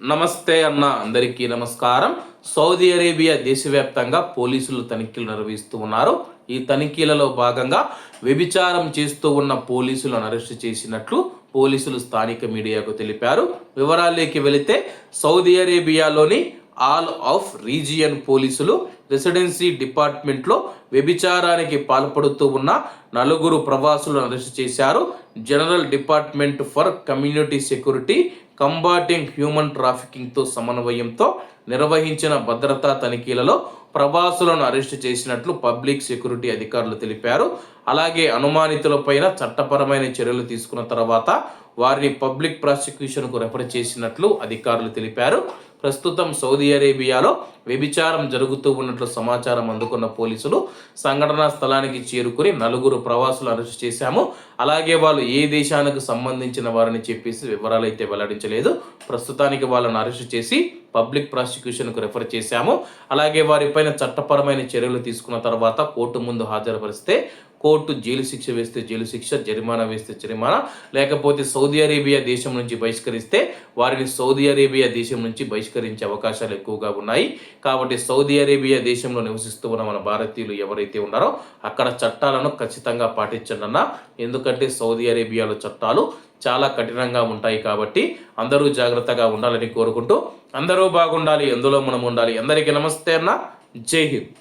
నమస్తే అన్న అందరికీ నమస్కారం. సౌదీ అరేబియా దేశవ్యాప్తంగా పోలీసులు తనిఖీలు నిర్వహిస్తూ ఉన్నారు. ఈ తనిఖీలలో భాగంగా వ్యభిచారం చేస్తూ ఉన్న పోలీసులను అరెస్టు చేసినట్లు పోలీసులు స్థానిక మీడియాకు తెలిపారు. వివరాల్లోకి వెళితే సౌదీ అరేబియాలోని ఆల్ ఆఫ్ రీజియన్ పోలీసులు రెసిడెన్సీ డిపార్ట్మెంట్లో వ్యభిచారానికి పాల్పడుతూ ఉన్న నలుగురు ప్రవాసులను అరెస్టు చేశారు. General department for community security combating human ట్రాఫికింగ్తో సమన్వయంతో నిర్వహించిన భద్రతా తనిఖీలలో ప్రవాసులను అరెస్టు చేసినట్లు పబ్లిక్ సెక్యూరిటీ అధికారులు తెలిపారు. అలాగే అనుమానితులపైన చట్టపరమైన చర్యలు తీసుకున్న తర్వాత వారిని పబ్లిక్ ప్రాసిక్యూషన్కు రెఫర్ చేసినట్లు అధికారులు తెలిపారు. ప్రస్తుతం సౌదీ అరేబియాలో వ్యభిచారం జరుగుతూ ఉన్నట్లు సమాచారం అందుకున్న పోలీసులు సంఘటనా స్థలానికి చేరుకుని నలుగురు ప్రవాసులు అరెస్ట్ చేశాము. అలాగే వాళ్ళు ఏ దేశానికి సంబంధించిన వారని చెప్పేసి వివరాలు అయితే వెల్లడించలేదు. ప్రస్తుతానికి వాళ్ళని అరెస్ట్ చేసి పబ్లిక్ ప్రాసిక్యూషన్కు రెఫర్ చేశాము. అలాగే వారిపైన చట్టపరమైన చర్యలు తీసుకున్న తర్వాత కోర్టు ముందు హాజరుపరిస్తే కోర్టు జైలు శిక్ష వేస్తే జైలు శిక్ష జరిమానా వేస్తే జరిమానా లేకపోతే సౌదీ అరేబియా దేశం నుంచి బహిష్కరిస్తే వారిని సౌదీ అరేబియా దేశం నుంచి బహిష్కరించే అవకాశాలు ఎక్కువగా ఉన్నాయి. కాబట్టి సౌదీ అరేబియా దేశంలో నివసిస్తూ ఉన్న మన భారతీయులు ఎవరైతే ఉన్నారో అక్కడ చట్టాలను ఖచ్చితంగా పాటించండి అన్న. ఎందుకంటే సౌదీ అరేబియాలో చట్టాలు చాలా కఠినంగా ఉంటాయి కాబట్టి అందరూ జాగ్రత్తగా ఉండాలని కోరుకుంటూ అందరూ బాగుండాలి ఎందులో మనం ఉండాలి. అందరికీ నమస్తే అన్న. జై హింద్.